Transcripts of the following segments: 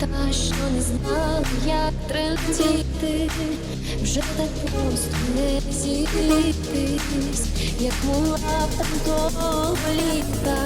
та що не знала, як тремтіти, вже так просто не зійтись, як була там того літа.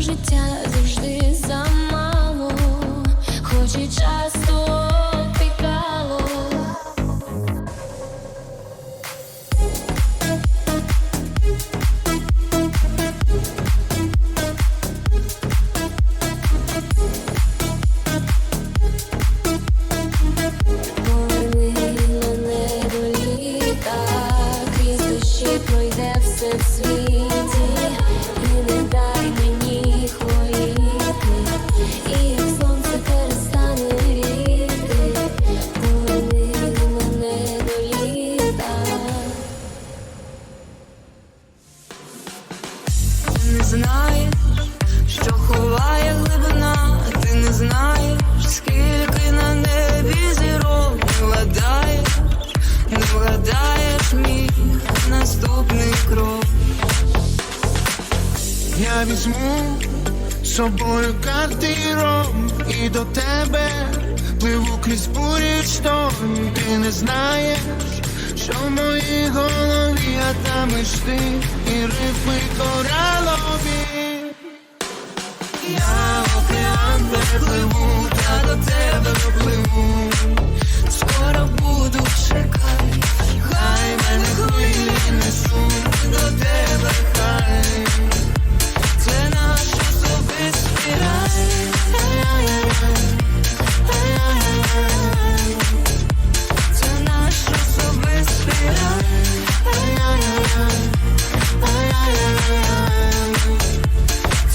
Життя завжди замало, хоч і часто не знаєш, що ховає глибина, ти не знаєш, скільки на небі зірок не вгадаєш, не вгадаєш мій наступний крок. Я візьму з собою картиром і до тебе пливу крізь бурі шторм. Ти не знаєш, що в моїй голові, а там і ти і рифми коралові.